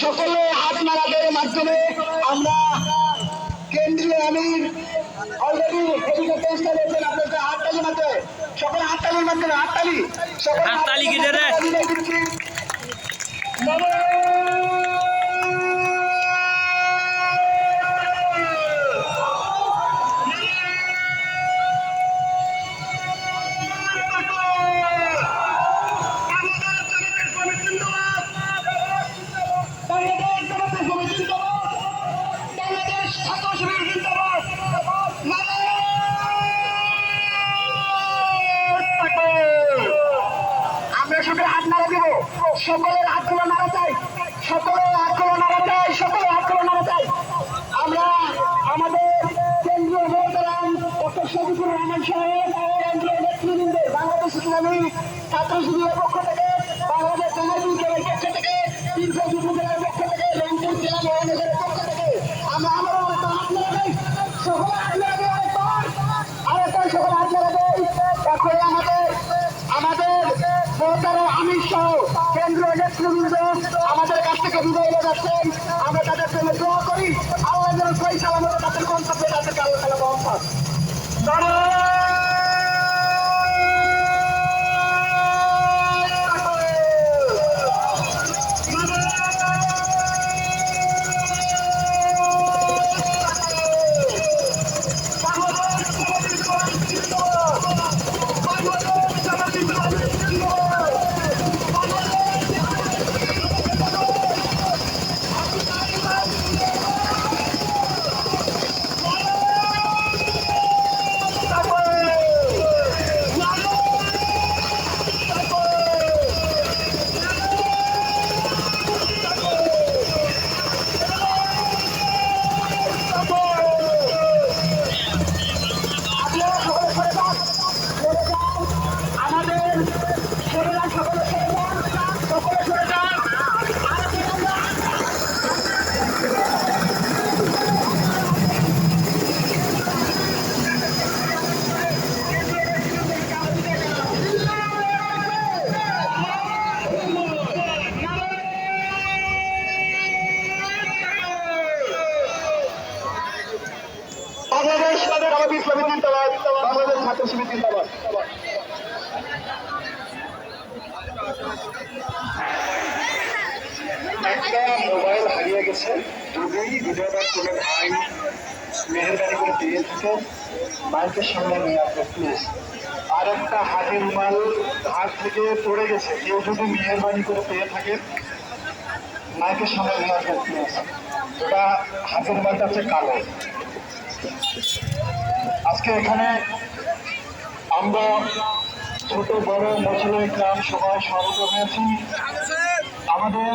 সকলে হাত নাড়াদের মাধ্যমে আমরা কেন্দ্রীয় আমির অলরেডি হেলিকপ্টার ইনস্টলেশন আপনাদের হাততালি মাধ্যমে। সকলে হাততালির মাধ্যমে হাততালি। সকলে হাততালি কি রে? সকলের আক্রমণ নাড়া চাই। সকলের আক্রমণ নাড়া চাই, সকলের আক্রমণ নাড়া চাই। আমরা আমাদের কেন্দ্রীয় মহতারাম ডক্টর শফিকুর রহমান সাহেব কেন্দ্রীয় নেতৃবৃন্দ, বাংলাদেশ ইসলামী ছাত্র শিবিরের পক্ষ থেকে, বাংলাদেশ জনগণের পক্ষ থেকে তিনশো যুবকের পক্ষ থেকে রংপুর জেলা মহানগরের নেতৃবৃন্দ, আমাদের কাছ থেকে বিদায় নিয়ে যাচ্ছেন আমরা তাদের জন্য দোয়া করি। আল্লাহ যেন সই সালামত তাদের গন্তব্যে তাদেরকে আল্লাহ তালা বহন জামাত ইসলামী জিন্দাবাদ বাংলাদেশ ছাত্র শিবির জিন্দাবাদ একটা মোবাইল হারিয়ে গেছে। যদি ভিডিওটার কোনো ভাই মেহরবানি করে দিয়ে থাকে মাইকের সামনে নিয়ে আসবে প্লিজ আর একটা হাতের রুমাল হাত থেকে পড়ে গেছে। কেউ যদি মেহরবানি করে পেয়ে থাকেন মাইকের সামনে নিয়ে আসবেন প্লিজ ওটা হাতের হচ্ছে কালো। আজকে এখানে আমরা ছোট, বড় মশলা গ্রাম সবাই সমবেত হয়েছি আমাদের